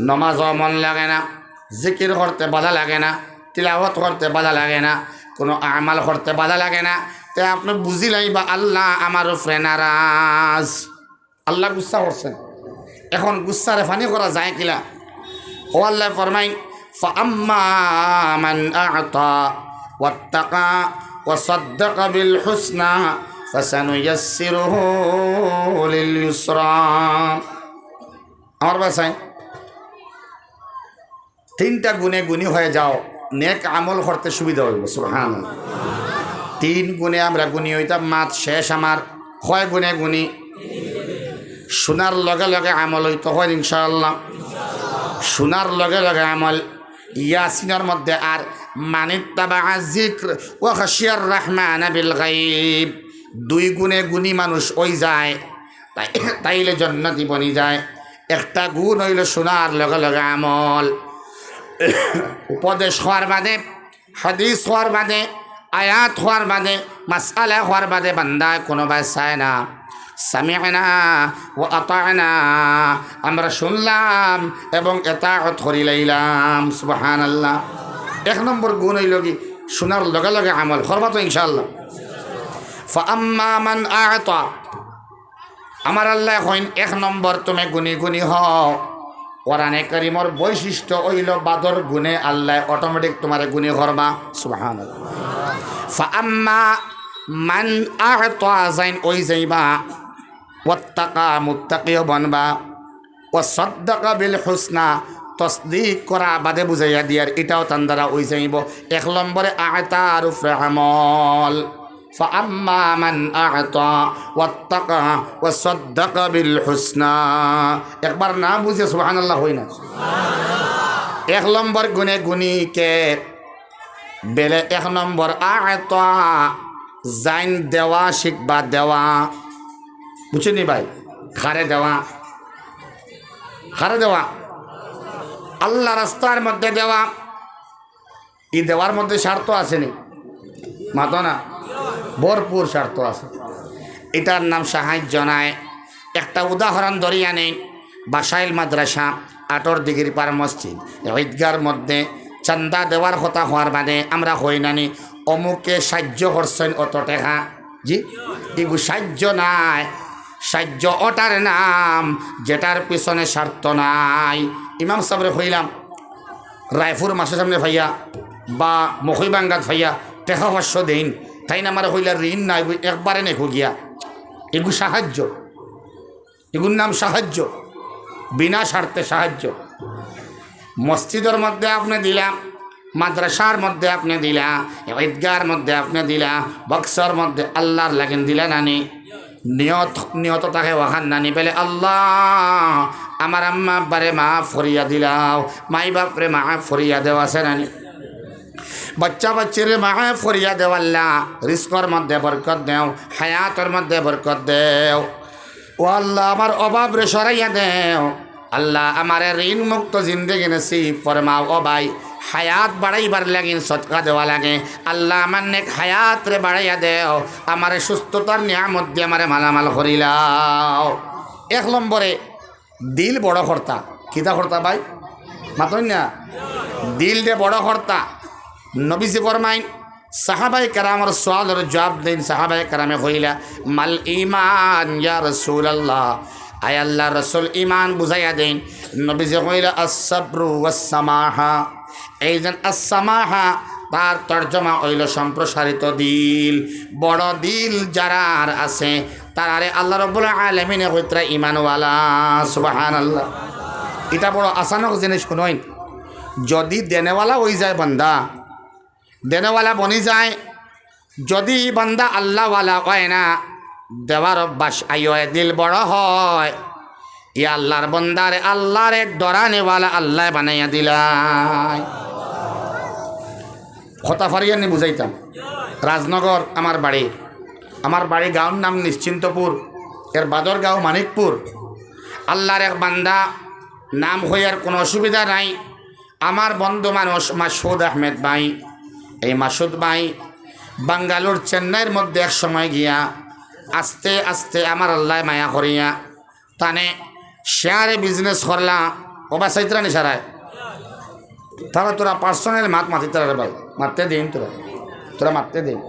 নমাজও মন লাগে না জিকির করতে বাধা লাগে না তিলাওয়াত করতে বাধা লাগে না কোনো আমাল করতে বাধা লাগে না তে আপনি বুঝিলাই বা আল্লাহ আমার উপরে নারাজ আল্লাহ গুসা করছেন এখন গুসারে ফানি করা যায় কিলা ও আল্লাহ ফরমাই فأما من أعطى واتقى وصدق بالحسنى فسنيسره لليسرى আমার বাসায় তিনটা গুণে গুণী হয়ে যাও, নেক আমল করতে সুবিধা হইব সুহান তিন গুণে আমরা গুণী হইতাম মাত শেষ আমার হয় গুণে গুণী? শোনার লগে লগে আমল হইতে, হয় ইনশাআল্লাহ? শোনার লগে লগে আমল, ইয়াসিনের মধ্যে আর মানিত্তাবা জিক্র ও রহমান বিল দুই গুণে গুণী মানুষ ওই যায়, তাই তাইলে জন্নতি বনি যায়। একটা গুণ হইল শোনার লগে লগে আমল। উপদেশ হওয়ার বাদে, হাদিস হওয়ার বাদে, আয়াত হওয়ার বাদে মাসালা হওয়ার বাদে বান্দায় কোনোবাই চায় না। সামিয়ানা ও আতায়না আমরা শুনলাম এবং এটা ধরি লাইলাম সুবাহান আল্লাহ এক নম্বর গুণ হইল কি? শোনার লগে লগে আমল করবা তো ইনশাল্লাহ ফাম্মা মান আমার আল্লাহ হইন এক নম্বর, তুমি গুণী গুণী হও। কোরআনে করিমর বৈশিষ্ট্য হইল বাদর গুণে আল্লাহ অটোমেটিক তোমার গুণী করবা সুবাহান ফাম্মা মান আতা যাইন, ওই যাইবা। ওয়াত্তাকা মুত্তাকিও বনবা। ও সদ্দাকা বিল হুসনা তসদিক করা বাদে বুঝাইয়া দিয়ার, এটাও তান দ্বারা ওই যাইব। এক নম্বরে আয়তার উপরে আমল فأما من أعطى واتقى وصدق بالحسنى একবার না বুঝে সুবহানাল্লাহ হই না এক নম্বর গুণে গুণীকে বেলে এক নম্বর আয়তা জাইন দেওয়া শিখবা দেওয়া বুঝছেনি ভাই খারে দেওয়া খারে দেওয়া আল্লাহ রাস্তার মধ্যে দেওয়া ই দেওয়ার মধ্যে স্বার্থ আসেনি মাতো না ভরপুর স্বার্থ আছে। এটার নাম সাহায্য নাই। একটা উদাহরণ ধরিয়া নেই। বাসাইল মাদ্রাসা, আটর দিঘির পার মসজিদ। ঈদগার মধ্যে চান্দা দেওয়ার কথা হওয়ার বাদে আমরা হই নানি, অমুকে সাহায্য করছেন অত টেকা জি? এগু সাহায্য নাই। সাহায্য ওটার নাম, যেটার পিছনে স্বার্থ নাই। ইমাম সাবরে হইলাম। রায়পুর মাসের সামনে ভাইয়া, বা মহিবাঙ্গাত ভাইয়া টেকা পাঁচশো দিন। তাই না আমার হইলা ঋণ নাই একবারে নেখো গিয়া। এগু সাহায্য। এগুর নাম সাহায্য। বিনা স্বার্থে সাহায্য। মসজিদের মধ্যে আপনি দিলাম মাদ্রাসার মধ্যে আপনি দিলা, ঈদগার মধ্যে আপনি দিলা, বক্সর মধ্যে আল্লাহর লাগেন দিলা নানি। নিয়ত নিয়ত তাকে ওখান নানি পেলে আল্লাহ, আমার আম্মা আব্বারে মা ফরিয়া দিলাও, মাই বাপরে মা ফরিয়া দেওয়া আছে নানি। বাচ্চা বাচ্চিরে মা ফরিয়া দেও আল্লাহ। রিস্কর মধ্যে বরকত দেও, হায়াতর মধ্যে বরকত দেও। ও আল্লাহ, আমার অভাব রে সরাইয়া দেও। আল্লাহ, আমার ঋণ মুক্ত জিন্দগি নসিব ফরমাও। ও ভাই, হায়াত বাড়াইবার লাগিন সৎকা দেওয়া লাগে। আল্লাহ, আমার নেক হায়াত রে বাড়াইয়া দেও। আমার সুস্থতার নিয়ামত দিয়ে আমারে মালামাল করিলাও। এক নম্বরে, দিল বড় কর্তা। কিতা কর্তা ভাই? মাতই না? দিল দে বড় কর্তা। নবীজি ফরমাইন সাহাবাই কারামর সোয়ালের জবাব দিন সাহাবাই কারামে হইলা, মাল ইমান ইয়া রসুল আল্লাহ আয় আল্লাহ রসুল ইমান বুঝাইয়া দিন। নবীজি হইলা আসাব্রু ওয়াসামাহা এই যেন আসামাহা তার তর্জমা হইল সম্প্রসারিত দিল। বড় দিল যারা আর আছে, তারারে আল্লাহ রব্বুল আলমিনে হইতরা ইমানওয়ালা সুবাহান আল্লাহ এটা বড় আসানক জিনিস শুনইন যদি দেনেওয়ালা হয়ে যায় বান্দা দেনেওয়ালা বনি যায়, যদি বান্দা আল্লাহওয়ালা হয় না, দেওয়ার অভ্যাস আইয় দিল বড় হয়। ই আল্লাহর বন্দারে আল্লাহর ডরানেওয়ালা আল্লাহ বানাইয়া দিলাই। কথা ফারিয়ানি বুঝাইতাম। রাজনগর আমার বাড়ি। আমার বাড়ি গাঁওর নাম নিশ্চিন্তপুর, এর বাদর গাঁও মানিকপুর। আল্লাহর এক বান্দা, নাম হইয়ার কোনো অসুবিধা নাই। আমার বন্ধু মানুষ মাসুদ আহমেদ ভাই। এই মাসুদ ভাই বাঙ্গালোর চেন্নাইয়ের মধ্যে এক সময় গিয়া আস্তে আস্তে আমার আল্লাহ মায়া করিয়া তানে শেয়ারে বিজনেস করলা। ও বা সাইতরা নিশারায়। তারা তোরা পার্সোনাল মাত মাতি ভাই। মারতে দিন তোরা। তোরা মারতে দিন।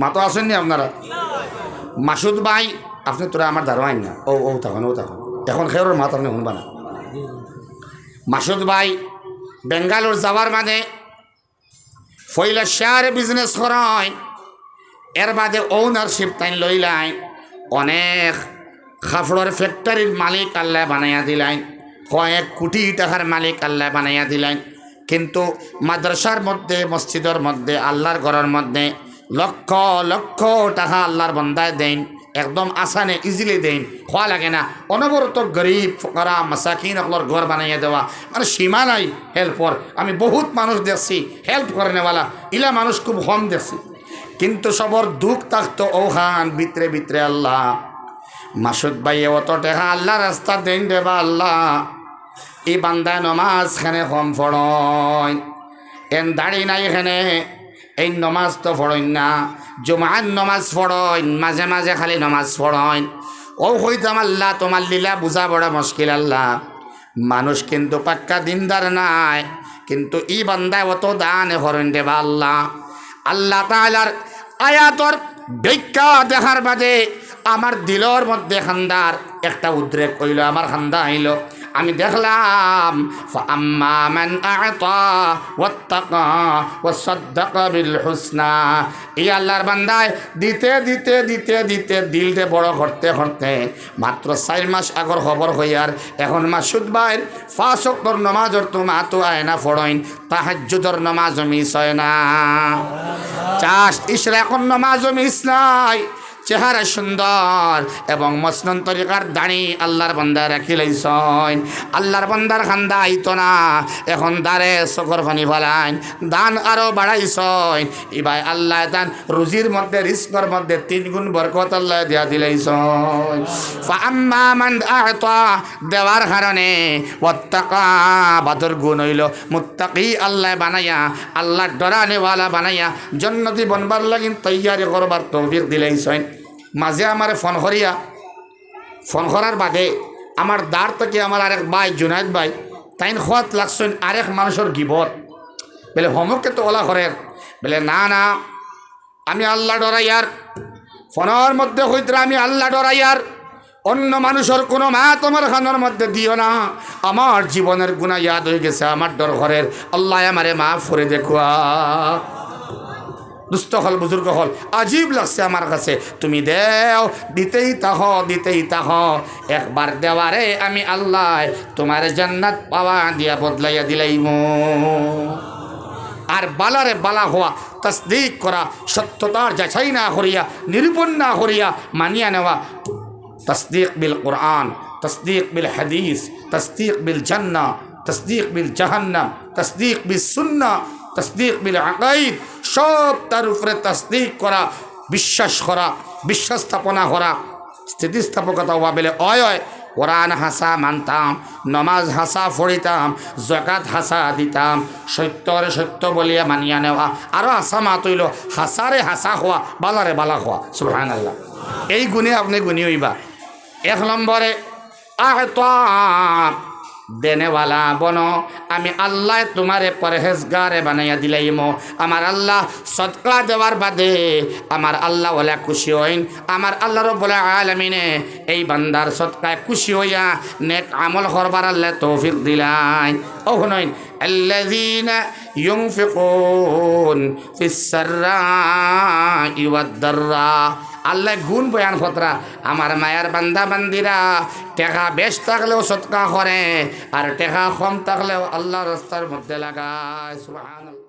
মাতো আসেননি আপনারা? মাসুদ ভাই, আপনি তোরা আমার ধারো আইন না। ও ও তখন ও তখন এখন খেয়ের মাত আপনি শুনবা না। মাসুদ ভাই, বেঙ্গালোর যাওয়ার মানে ফইলা শেয়ারে বিজনেস করায়। এর বাদে ওনারশিপ তাই লইলাই। অনেক খাফড়ের ফ্যাক্টরির মালিক আল্লাহ বানাইয়া দিলেন কয়েক কোটি টাকার মালিক আল্লাহ বানাইয়া দিলেন কিন্তু মাদ্রাসার মধ্যে, মসজিদের মধ্যে, আল্লাহর ঘরের মধ্যে লক্ষ লক্ষ টাকা আল্লাহর বন্দায় দেন। একদম আসানে ইজিলি দেন। খোয়া লাগে না। অনবরত গরিব ফকরা, মাসাকিন অকলর ঘর বানাইয়া দেওয়া। মানে সীমা নাই হেল্পর আমি বহুত মানুষ দেখছি হেল্প করে নেওয়ালা। ইলা মানুষ খুব কম দেখছি। কিন্তু সবর দুঃখ থাকতো ওখান ভিতরে ভিতরে আল্লাহ। মাসুদ ভাই অত টেকা আল্লাহ রাস্তা দেন দেবা আল্লাহ। এই বান্দায় নমাজ খানে কম ফড়ন। এন দাড়ি নাই এখানে। এই নমাজ তো ফড়ইন না। জুমার নমাজ ফড়ইন মাঝে মাঝে খালি নমাজ ফড়ইন ও হইতাম আল্লাহ, তোমার লীলা বুঝা বড় মুশকিল আল্লাহ। মানুষ কিন্তু পাক্কা দিনদার নাই, কিন্তু ই বান্দায় অত দান হরণ দেবা আল্লাহ। আল্লাহ তালার আয়াতর ব্যাখ্যা দেখার বাদে আমার দিলর মধ্যে খান্দার একটা উদ্রেক হইল, আমার খান্দা আইল আমি দেখলাম আম্মা মান আতা, ওয়াত্তাকা, ওয়াসাদ্দাকা বিল হুসনা এই আল্লাহর বান্দায় দিতে দিতে দিতে দিতে দিলতে বড় করতে করতে মাত্র চার মাস আগর খবর হইয়ার এখন মাসুদ ভাইয়ের পাঁচ অক্টর নমাজর তো মা তো আয় না ফড়ইন, তাহাজ্জুদর নমাজ মিস হয় না। চাষ ইসরা এখন নমাজ মিস নাই। চেহারা সুন্দর এবং মসনন তরিকার দাঁড়ি আল্লাহর বন্দা রাখি লইছন আল্লাহর বন্দার খান্দা আইতো না, এখন দারে চকর ফানি ফেলাইন, দান আরও বাড়াইছন ইবাই আল্লাহ দান রুজির মধ্যে, রিস্কর মধ্যে তিন গুণ বরকত আল্লাহ দিয়া দিলাইছন আম্মা মান দেওয়ার কারণে বাদর গুণ হইল, মুত্তাকি আল্লাহ বানাইয়া আল্লাহ ডরানেওয়ালা বানাইয়া, জন্নতি বনবার লাগিন তৈয়ারি করবার তৌফিক দিলাইছন মাঝে আমার ফোন করিয়া, ফোন করার বাদে আমার দাঁড় থেকে আমার আরেক ভাই জুনায়দ ভাই, তাইন খোয়াত লাগছেন আরেক মানুষের গিবত। বলে, হোমকে তো ওলা করেন বলে, না না, আমি আল্লাহ ডরাইয়ার ফোনের মধ্যে হইতে আমি আল্লাহ ডরাইয়ার অন্য মানুষের কোনো মা তোমার খানোর মধ্যে দিও না। আমার জীবনের গুণা ইয়াদ হয়ে গেছে আমার ডর ঘরের আল্লাহ আমারে মা ফরে দেখুয়া দুস্থ হল, বুজুর্গ হল, আজীব লাগছে আমার কাছে। তুমি দেও, দিতেই তাহ দিতেই তাহ। একবার দেওয়ারে আমি আল্লাহ তোমার জান্নাত পাওয়া দিয়া বদলাইয়া দিলাইম আর বালারে বালা হওয়া, তসদিক করা সত্যতার যাচাই না করিয়া, নিরূপণ না করিয়া মানিয়া নেওয়া, তসদিক বিল কোরআন, তসদিক বিল হাদিস, তসদিক বিল জান্না তসদিক বিল জাহান্নাম, তসদিক বিল সুন্না তসদিক বিল আকাইদ, সব তার উপরে তসদিক করা, বিশ্বাস করা বিশ্বাস স্থাপনা করা, স্থিতিস্থাপকতা হওয়া বেলে অয় অয়। কোরআন হাসা মানতাম, নমাজ হাসা ফড়িতাম জকাত হাসা দিতাম, সত্যরে সত্য বলিয়া মানিয়া নেওয়া আরও হাসা মাতইল হাসারে হাসা হওয়া, বালারে বালা হওয়া সুহান আল্লাহ এই গুণে আপনি গুণী হইবা। এক নম্বরে আহ দেনেওয়ালা বন আমি আল্লাহ তোমারে পরহেজগারে বানাইয়া দিলাইম আমার আল্লাহ সৎকা দেওয়ার বাদে আমার আল্লাহ ওলা খুশি হইন আমার আল্লাহ রব্বুল আলমিনে এই বান্দার সৎকায় খুশি হইয়া নেক আমল করবার আল্লাহ তৌফিক দিলাই ও নইন الذين ينفقون في السراء والضراء আল্লাহ গুণ বয়ান ফতরা। আমার মায়ার বান্দা বান্দিরা, টেকা বেশ থাকলেও সৎকা করে, আর টেকা কম থাকলেও আল্লাহ রাস্তার মধ্যে লাগায়, সুবহানাল্লাহ।